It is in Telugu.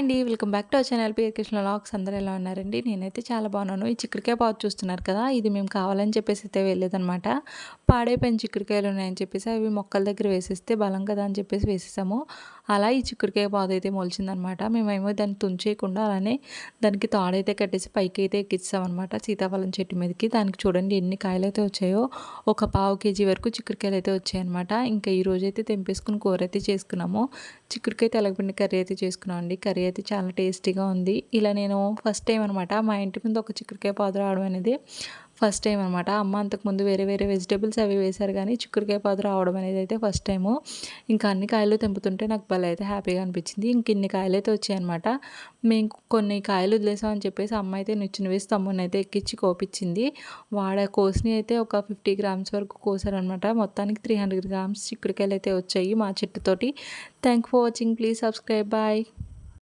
అండి. Welcome back to our channel. PR Krishna lakhs అందరూ ఎలా ఉన్నారండి? నేనైతే చాలా బాగున్నాను. ఈ చిక్కుడుకాయ పాదు చూస్తున్నారు కదా ఇది మేము కావాలని చెప్పేసి అయితే వెళ్ళేదనమాట పాడైపోయిన చిక్కుడుకాయలు ఉన్నాయని చెప్పేసి అవి మొక్కల దగ్గర వేసేస్తే బలం కదా అని చెప్పేసి వేసేసాము. అలా ఈ చిక్కుడుకాయ పాదు అయితే మొలిచిందనమాట మేమేమో దాన్ని తుంచేయకుండా అలానే దానికి తాడైతే కట్టేసి పైకి అయితే ఎక్కిస్తామన్నమాట సీతాఫలం చెట్టు మీదకి. దానికి చూడండి ఎన్ని కాయలు అయితే వచ్చాయో. ఒక పావు కేజీ వరకు చిక్కుడుకాయలు అయితే వచ్చాయన్నమాట. ఇంకా ఈ అయితే తెంపేసుకుని కూర అయితే చేసుకున్నాము. చిక్కుడుకాయ తెలగపిండి కర్రీ అయితే చేసుకున్నాం అండి కర్రీ అయితే చాలా టేస్టీగా ఉంది. ఇలా నేను ఫస్ట్ టైం అనమాట మా ఇంటి ముందు ఒక చిక్కుడుకాయ పాదు రావడం అనేది ఫస్ట్ టైం అనమాట అమ్మ అంతకుముందు వేరే వేరే వెజిటేబుల్స్ అవి వేశారు కానీ చిక్కుడుకాయ పాదు రావడం అనేది అయితే ఫస్ట్ టైము. ఇంకా అన్ని కాయలు తెంపుతుంటే నాకు భలే అయితే హ్యాపీగా అనిపించింది. ఇంక ఇన్ని కాయలు అయితే వచ్చాయన్నమాట మేము కొన్ని కాయలు వదిలేసామని చెప్పేసి అమ్మ అయితే నిచ్చిన వేసి తమ్ముని అయితే ఎక్కించి కోపించింది. వాడ కోసిని అయితే ఒక ఫిఫ్టీ గ్రామ్స్ వరకు కోసారనమాట మొత్తానికి త్రీ హండ్రెడ్ గ్రామ్స్ చిక్కుడుకాయలు అయితే వచ్చాయి మా చెట్టుతోటి. Thank for watching. Please subscribe. Bye.